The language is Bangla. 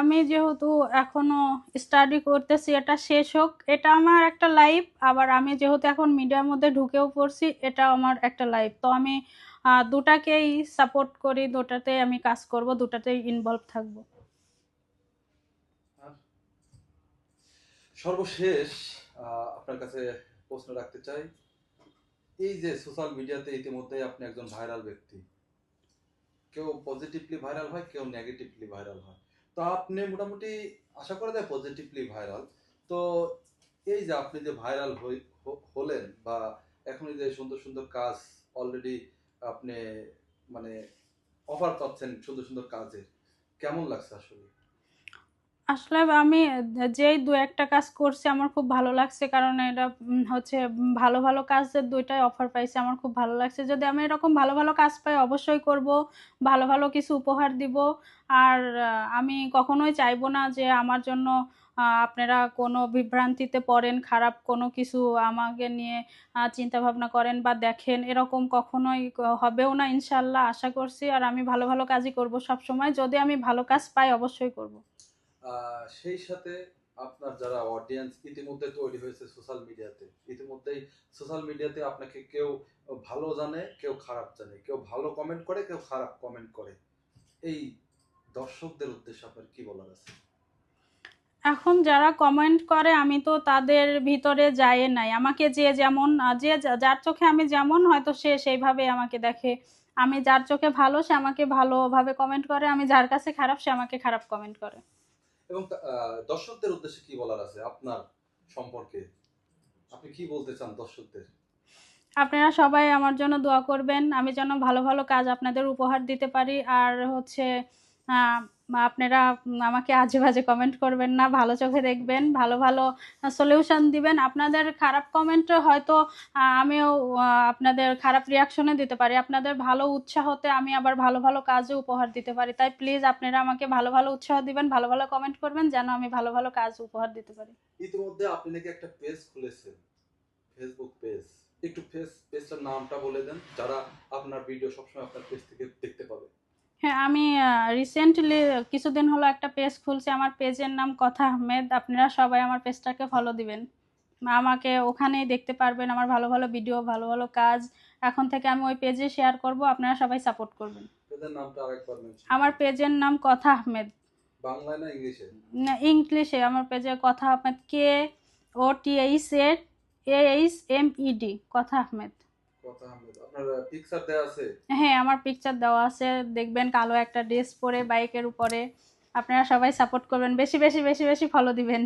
আমি যেহেতু এখনও স্টাডি করতেছি, এটা শেষ হোক। এটা আমার একটা লাইফ আবার আমি যেহেতু এখন মিডিয়ার মধ্যে ঢুকেও পড়ছি এটা আমার একটা লাইফ তো আমি দুটাকেই সাপোর্ট করি, দুটাতে আমি কাজ করব, দুটাতেই ইনভলভ থাকব। সর্বশেষ আপনার কাছে প্রশ্ন রাখতে চাই। এই যে সোশ্যাল মিডিয়াতে ইতিমধ্যে আপনি একজন ভাইরাল ব্যক্তি। কেউ পজিটিভলি ভাইরাল হয়, কেউ নেগেটিভলি ভাইরাল হয়। তো আপনি মোটামুটি আশা করা যায় পজিটিভলি ভাইরাল তো এই যে আপনি যে ভাইরাল হলেন বা এখন যে সুন্দর সুন্দর কাজ অলরেডি আপনি মানে অফার পাচ্ছেন সুন্দর সুন্দর কাজের, কেমন লাগছে আসলে? আসলে আমি যেই দু একটা কাজ করছি আমার খুব ভালো লাগছে, কারণ এটা হচ্ছে ভালো ভালো কাজের দুইটাই অফার পাইছি, আমার খুব ভালো লাগছে। যদি আমি এরকম ভালো ভালো কাজ পাই অবশ্যই করব, ভালো ভালো কিছু উপহার দিব। আর আমি কখনোই চাইব না যে আমার জন্য আপনারা কোনো বিভ্রান্তিতে পড়েন, খারাপ কোনো কিছু আমাকে নিয়ে চিন্তা ভাবনা করেন বা দেখেন, এরকম কখনোই হবেও না ইনশাল্লাহ, আশা করছি। আর আমি ভালো ভালো কাজই করব সব সময় যদি আমি ভালো কাজ পাই অবশ্যই করব। সেই সাথে আপনার যারা অডিয়েন্স ইতিমধ্যে তৈরি হয়েছে সোশ্যাল মিডিয়াতে ইতিমধ্যেই সোশ্যাল মিডিয়াতে আপনাকে কেউ ভালো জানে, কেউ খারাপ জানে। কেউ ভালো কমেন্ট করে, কেউ খারাপ কমেন্ট করে। এই দর্শকদের উদ্দেশ্যে আপনার কি বলার আছে? এখন যারা কমেন্ট করে, আমি তো তাদের ভিতরে যায় নাই। আমাকে যে যেমন যে যার চোখে আমি যেমন, হয়তো সে সেইভাবে আমাকে দেখে। আমি যার চোখে ভালো, সে আমাকে ভালোভাবে কমেন্ট করে। আমি যার কাছে খারাপ, সে আমাকে খারাপ কমেন্ট করে। এবং দর্শকদের উদ্দেশ্যে কি বলার আছে আপনার সম্পর্কে? আপনি কি বলতে চান দর্শকদের? আপনারা সবাই আমার জন্য দোয়া করবেন। আমি যেন ভালো ভালো কাজ আপনাদের উপহার দিতে পারি। আর হচ্ছে আপনারা আমাকে আজে বাজে কমেন্ট করবেন না, ভালো চোখে দেখবেন, ভালো ভালো সলিউশন দিবেন। আপনাদের খারাপ কমেন্ট হয়তো আমিও আপনাদের খারাপ রিয়াকশনে দিতে পারি। আপনাদের ভালো উৎসাহতে আমি আবার ভালো ভালো কাজও উপহার দিতে পারি। তাই প্লিজ আপনারা আমাকে ভালো ভালো উৎসাহ দিবেন, ভালো ভালো কমেন্ট করবেন, যেন আমি ভালো ভালো কাজ উপহার দিতে পারি। ইতিমধ্যে আপনি নাকি একটা পেজ খুলেছেন ফেসবুক পেজ একটু ফেস পেজটার নামটা বলে দেন, যারা আপনার ভিডিও সবসময় আপনার পেজ থেকে দেখতে পাবে। হ্যাঁ আমি রিসেন্টলি কিছুদিন হলো একটা পেজ খুলছি। আমার পেজের নাম কথা আহমেদ। আপনারা সবাই আমার পেজটাকে ফলো দিবেন। আমাকে ওখানেই দেখতে পারবেন। আমার ভালো ভালো ভিডিও ভালো ভালো কাজ। এখন থেকে আমি ওই পেজে শেয়ার করব। আপনারা সবাই সাপোর্ট করবেন। আমার পেজের নাম কথা আহমেদ। বাংলায় না ইংলিশে? না, ইংলিশে আমার পেজে Kotha Ahmed. K O T H A H M E D Kotha Ahmed. হ্যাঁ আমার পিকচার দেওয়া আছে। দেখবেন কালো একটা ড্রেস পরে বাইকের উপরে। আপনারা সবাই সাপোর্ট করবেন। বেশি বেশি বেশি বেশি ফলো দিবেন।